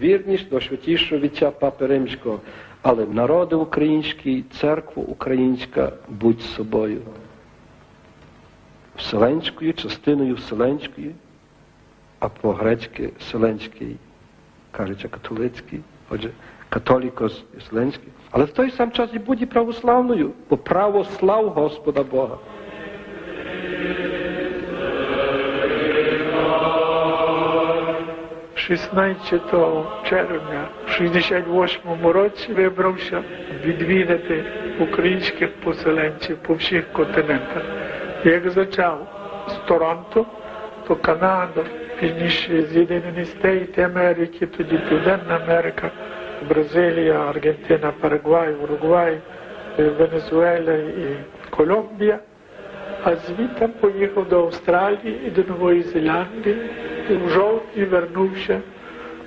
вірність до святішого віття Папи Римського. Але народи українські, церква українська, будь собою. Вселенською, частиною Вселенської, а по-грецьки Вселенський, кажучи католицький, отже, католікос і Вселенський. Але в той сам час і будь і православною, бо право слав Господа Бога. 16 червня в 68 році вибрався відвідати українських поселенців по всіх континентах. Як почав з Торонто, то Канаду, пізніше З'єднані Штати Америки, тоді Південна Америка, Бразилія, Аргентина, Парагвай, Уругвай, е, Венесуела і Колумбія. А звідти поїхав до Австралії і до Нової Зеландії і в жовтні вернувся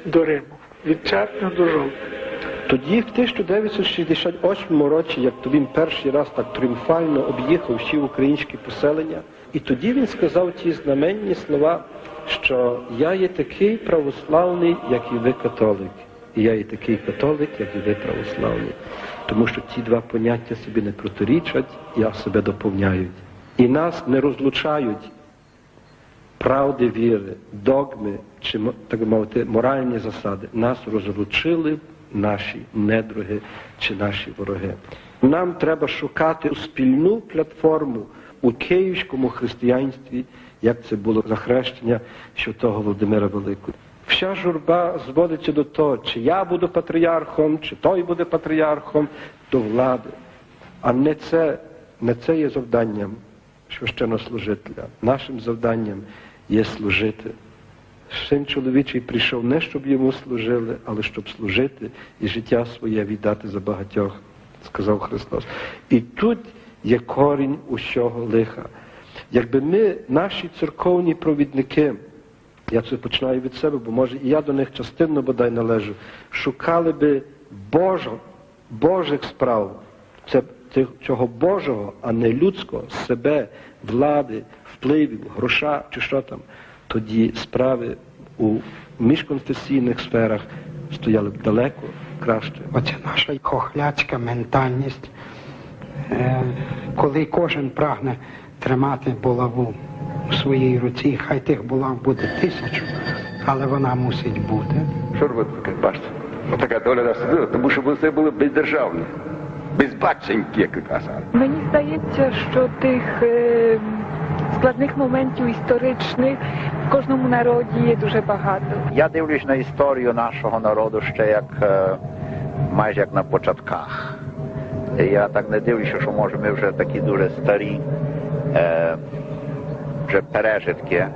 до Риму. Від червня до жовтня. Тоді, в 1968 році, як то він перший раз так тріумфально об'їхав всі українські поселення, і тоді він сказав ті знаменні слова, що я є такий православний, як і ви католик. І я є такий католик, як і ви православний. Тому що ті два поняття собі не протирічать, а себе доповняють. І нас не розлучають правди віри, догми чи так би мовити моральні засади. Нас розлучили наші недруги чи наші вороги. Нам треба шукати спільну платформу у київському християнстві, як це було за хрещення святого Володимира Великого. Вся журба зводиться до того, чи я буду патріархом, чи той буде патріархом, до влади. А не це, не це є завданням священнослужителя. Нашим завданням є служити. Син чоловічий прийшов не щоб йому служили, але щоб служити і життя своє віддати за багатьох, сказав Христос. І тут є корінь усього лиха. Якби ми, наші церковні провідники, я це починаю від себе, бо може і я до них частинно бодай належу, шукали би Божо, Божих справ, це, цього Божого, а не людського, себе, влади, впливів, гроша чи що там, тоді справи у міжконфесійних сферах стояли б далеко краще. Оце наша хохляцька ментальність, е, коли кожен прагне тримати булаву у своїй руці, хай тих булав буде тисячу, але вона мусить бути. Що робити таке, бачите? Отака доля нас судила, тому що вони були бездержавні, безбаченькі, як ви казали. Мені здається, що тих е, складних моментів історичних в кожному народі є дуже багато. Я дивлюсь на історію нашого народу ще як е, майже як на початках. Я так не дивлюся, що може ми вже такі дуже старі е, вже пережитки,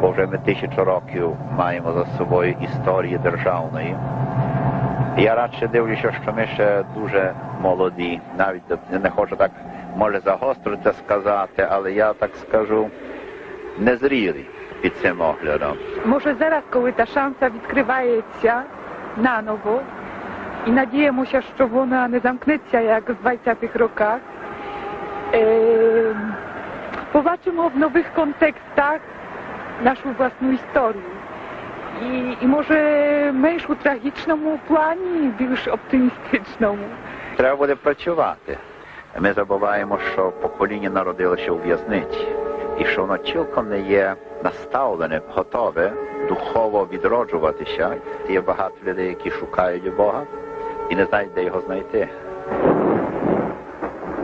бо вже ми тисячу років маємо за собою історії державної. Я радше дивлюся, що ми ще дуже молоді. Навіть не хочу так може загостро це сказати, але я так скажу незрілі під цим оглядом. Може зараз, коли та шанса відкривається наново, і надіємося, що вона не замкнеться, як в 20-х роках, е, побачимо в нових контекстах нашу власну історію. І, і може менш у трагічному плані, більш оптимістичному. Треба буде працювати. Ми забуваємо, що покоління народилося у в'язниці, і що воно цілком не є наставлене, готове духово відроджуватися. Є багато людей, які шукають Бога і не знають, де його знайти.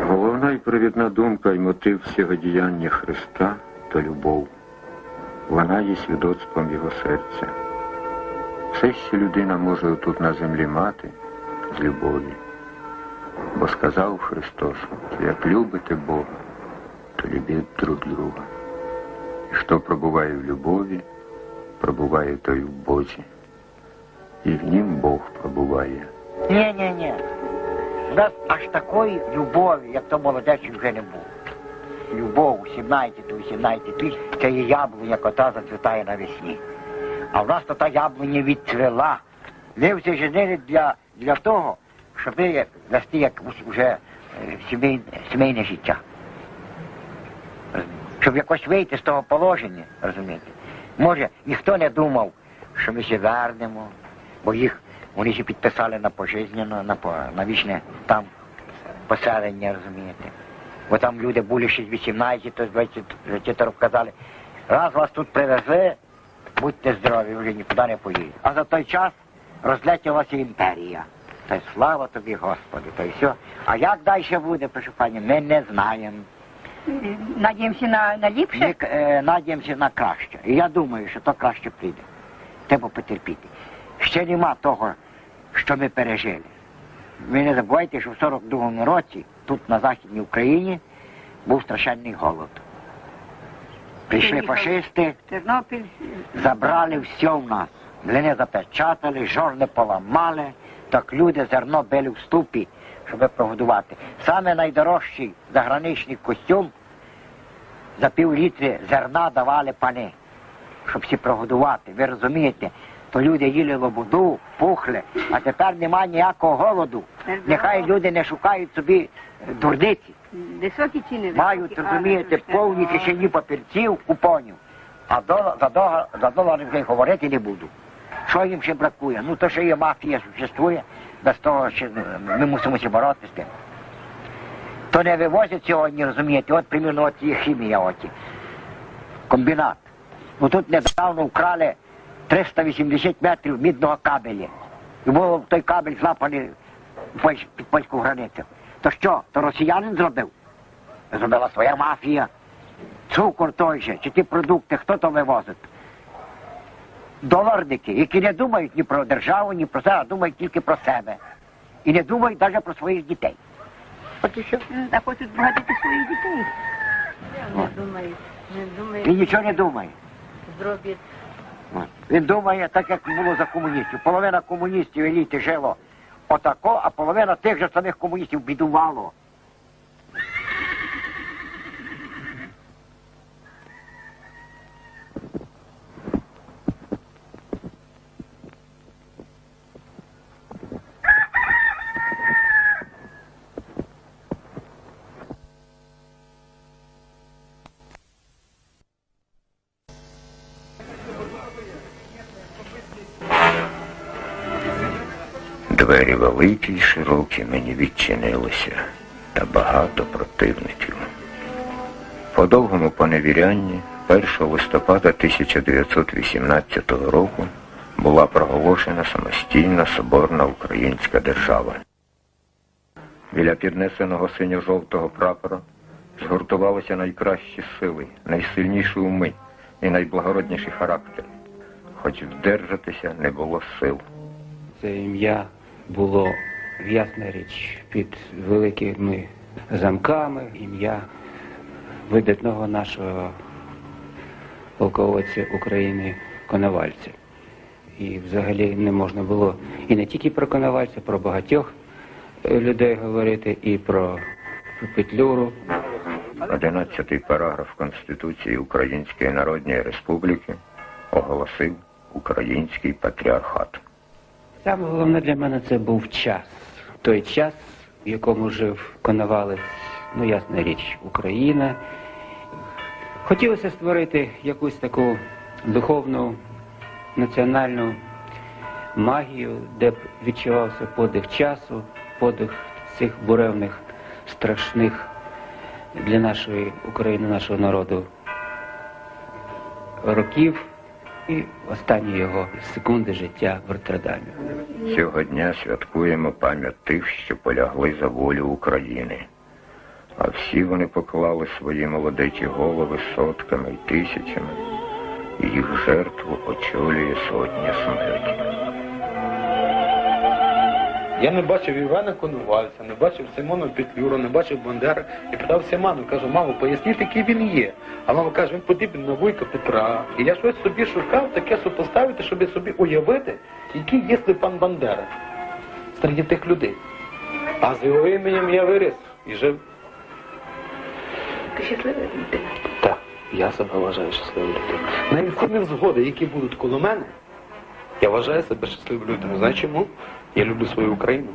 Головна і провідна думка і мотив всього діяння Христа то любов. Вона є свідоцтвом Його серця. Все, що людина може тут на землі мати, з любові. Бо сказав Христос, що як любите Бога, то любіть друг друга. І хто пробуває в любові, пробуває той в Бозі. І в нім Бог пробуває. Ні, ні, ні. У нас аж такої любові, як то молодечі вже не було. Любов у 17 до 18 тисяч, це є яблуня, кота зацвітає навесні. А в нас то та яблуня відцвела. Ми всі женили для, для того, щоб вести як вже е, сімейне, життя. Щоб якось вийти з того положення, розумієте. Може, ніхто не думав, що ми ще вернемо, бо їх вони ще підписали на пожизненно, на, на вічне там поселення, розумієте. Бо там люди були ще з 18, то з 20 20 казали, раз вас тут привезли, будьте здорові, вже нікуди не поїдете. А за той час розлетілася імперія. Та й слава тобі, Господи, та й все. А як далі буде, прошу пані, ми не знаємо. Надіємося на, на ліпше. Е, надіємося на краще. І я думаю, що то краще прийде. Треба потерпіти. Ще нема того, що ми пережили. Ви не забувайте, що в 42-му році тут на Західній Україні був страшенний голод. Прийшли фашисти, Тернопіль. забрали все в нас. Млини запечатали, жорни поламали, так люди зерно били в ступі, щоб прогодувати. Саме найдорожчий заграничний костюм за пів літри зерна давали пани, щоб всі прогодувати. Ви розумієте? То люди їли лободу, пухли, а тепер немає ніякого голоду. Нехай люди не шукають собі е, дурниці. Високі ціни. Мають, розумієте, повні кишені папірців, купонів. А до, за, за долари вже й говорити не буду. Що їм ще бракує? Ну то, що є мафія существує, без того ну, ми мусимо ще боротися. То не вивозять сьогодні, розумієте, от примірно от є хімія оті. Комбінат. Ну тут недавно вкрали 380 метрів мідного кабеля. І було той кабель злапаний під польську границю. То що, то росіянин зробив? Зробила своя мафія. Цукор той же, чи ті продукти, хто то вивозить? Доларники, які не думають ні про державу, ні про себе, а думають тільки про себе. І не думають навіть про своїх дітей. От і все. М, А хочуть багатити своїх дітей. Не думають, не думають, Він нічого не думає. зроблять. От. Він думає, так як було за комуністів. Половина комуністів еліти жило отако, а половина тих же самих комуністів бідувало. Двері великі й широкі мені відчинилися, та багато противників. По довгому поневірянні 1 листопада 1918 року була проголошена самостійна соборна українська держава. Біля піднесеного синьо-жовтого прапора згуртувалися найкращі сили, найсильніші уми і найблагородніші характери, хоч вдержатися не було сил. Це ім'я було ясна річ під великими замками, ім'я видатного нашого полководця України Коновальця. І взагалі не можна було і не тільки про Коновальця, про багатьох людей говорити, і про Петлюру, Одинадцятий параграф Конституції Української Народної Республіки оголосив український патріархат. Саме головне для мене це був час. Той час, в якому жив Коновалець, ну ясна річ, Україна. Хотілося створити якусь таку духовну національну магію, де б відчувався подих часу, подих цих буревних, страшних для нашої України, нашого народу років і останні його секунди життя в Роттердамі. Цього дня святкуємо пам'ять тих, що полягли за волю України. А всі вони поклали свої молодечі голови сотками й тисячами, і їх жертву очолює сотня смерті. Я не бачив Івана Конувальця, не бачив Симона Петлюру, не бачив Бандери. І питався маму, кажу, мамо, поясніть, який він є. А мама каже, він подібний на Вуйка Петра. І я щось собі шукав, таке супоставити, щоб собі уявити, який є Степан Бандера серед тих людей. А з його іменем я виріс і жив. Ти щасливий людина. Так, я себе вважаю щасливою людиною. Навіть ці невзгоди, які будуть коло мене, я вважаю себе щасливою людиною. Знаєш чому? Я люблю свою Україну.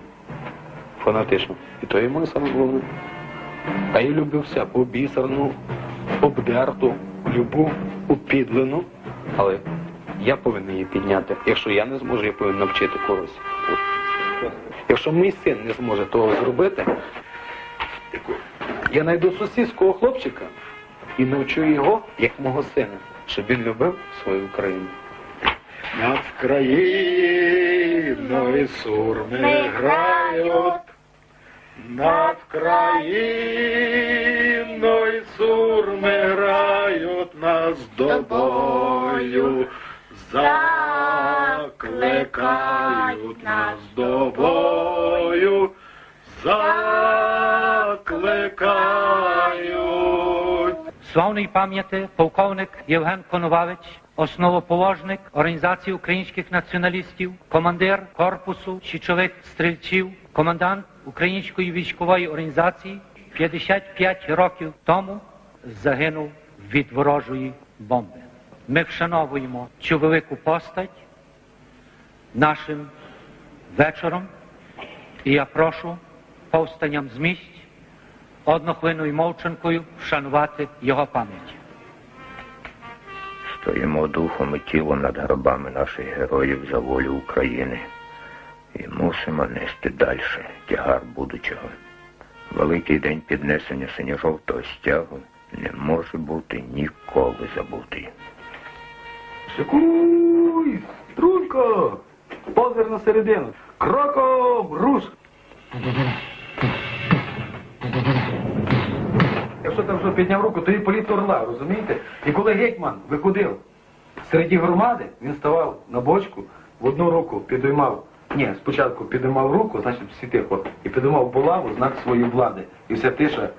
Фанатично. І то є моє саме головне. А я люблю всяку обісерну, обдерту, любу, упідлену, але Я повинен її підняти. Якщо я не зможу, я повинен навчити когось. Якщо мій син не зможе того зробити, я знайду сусідського хлопчика і навчу його, як мого сина, щоб він любив свою країну. Над країною сурми грають, над країною. Сурми грають нас до бою, закликають нас до бою, закликають. Славної пам'яті полковник Євген Коновалич, основоположник Організації українських націоналістів, командир корпусу січових стрільців, комендант Української військової організації 55 років тому загинув від ворожої бомби. Ми вшановуємо цю велику постать нашим вечором, і я прошу повстанням з місць однохвилинною мовчанкою вшанувати його пам'ять. Стоїмо духом і тілом над гробами наших героїв за волю України і мусимо нести далі тягар будучого. Великий день піднесення синьо-жовтого стягу не може бути ніколи забутий. Шикуй! Струнко! Позир на середину! Кроком! Руш! Якщо там вже підняв руку, то і політ орла, розумієте? І коли гетьман виходив серед громади, він ставав на бочку, в одну руку підіймав, ні, спочатку підіймав руку, значить всі тихо, і підіймав булаву, знак своєї влади. І вся тиша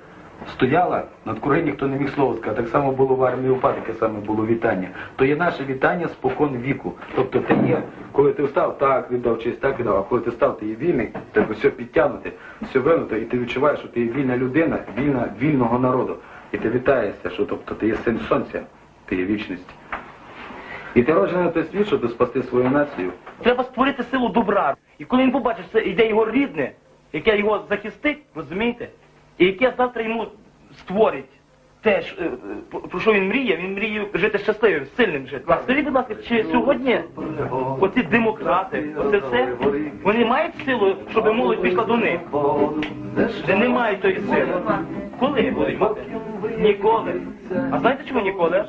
стояла, над кури ніхто не міг слова сказати. Так само було в армії УПА, таке саме було вітання. То є наше вітання спокон віку. Тобто ти є, коли ти встав, так віддав честь, так віддав, а коли ти став, ти є вільний, тебе все підтягнуте, все винуто, і ти відчуваєш, що ти є вільна людина, вільна вільного народу. І ти вітаєшся, що тобто ти є син сонця, ти є вічність. І ти роджений на той світ, щоб спасти свою націю. Треба створити силу добра. І коли він побачить, що йде його рідне, яке його захистить, розумієте, і яке завтра йому створить те, е, е, про- що він мріє, він мріє жити щасливим, сильним жити. А скажіть, будь ласка, чи сьогодні оці демократи, оце все, вони мають силу, щоб молодь пішла до них? Де не мають тої сили. Коли будуть мати? Ніколи. А знаєте чому ніколи?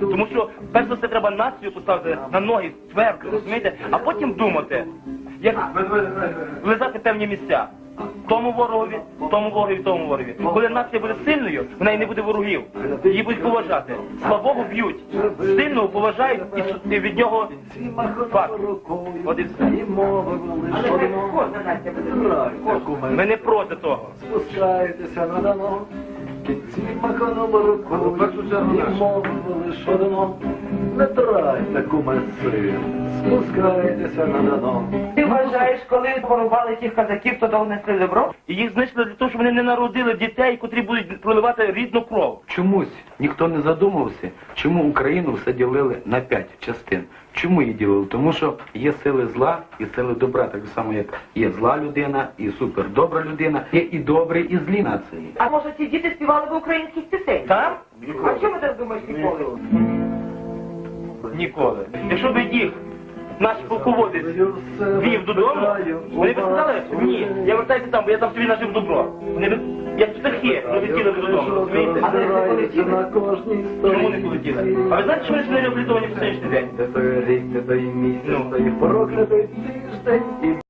Тому що перш за все треба націю поставити на ноги твердо, розумієте, а потім думати, як влизати певні місця. Тому ворогові, тому ворогові, тому ворогові. Коли нація буде сильною, в неї не буде ворогів. Її будуть поважати. Слабого б'ють, сильного поважають і від нього факт. От і все. Ми не проти того. Спускайтеся на дано, кінці маханули рукою, і мовили, що дано. Не трайте кумеси, спускайтеся на дано. Вважаєш, коли порубали тих казаків, то донесли добро? І їх знищили для того, щоб вони не народили дітей, котрі будуть проливати рідну кров. Чомусь ніхто не задумався, чому Україну все ділили на п'ять частин. Чому її ділили? Тому що є сили зла і сили добра, так само як є зла людина і супердобра людина, є і добрі, і злі нації. А може ці діти співали б українських пісень? Так? А чому ти думаєш ніколи? Ніколи. Якщо б їх наш полководець вів додому, вони б сказали, ні, я вертаюся там, бо я там собі нажив добро. Вони б, як птахи, ми відкинули додому, розумієте? А не полетіли? Чому не полетіли? А ви знаєте, що ми ж не реабілітовані в сьогоднішній день? Це той рік, це той місяць, той проклятий тиждень і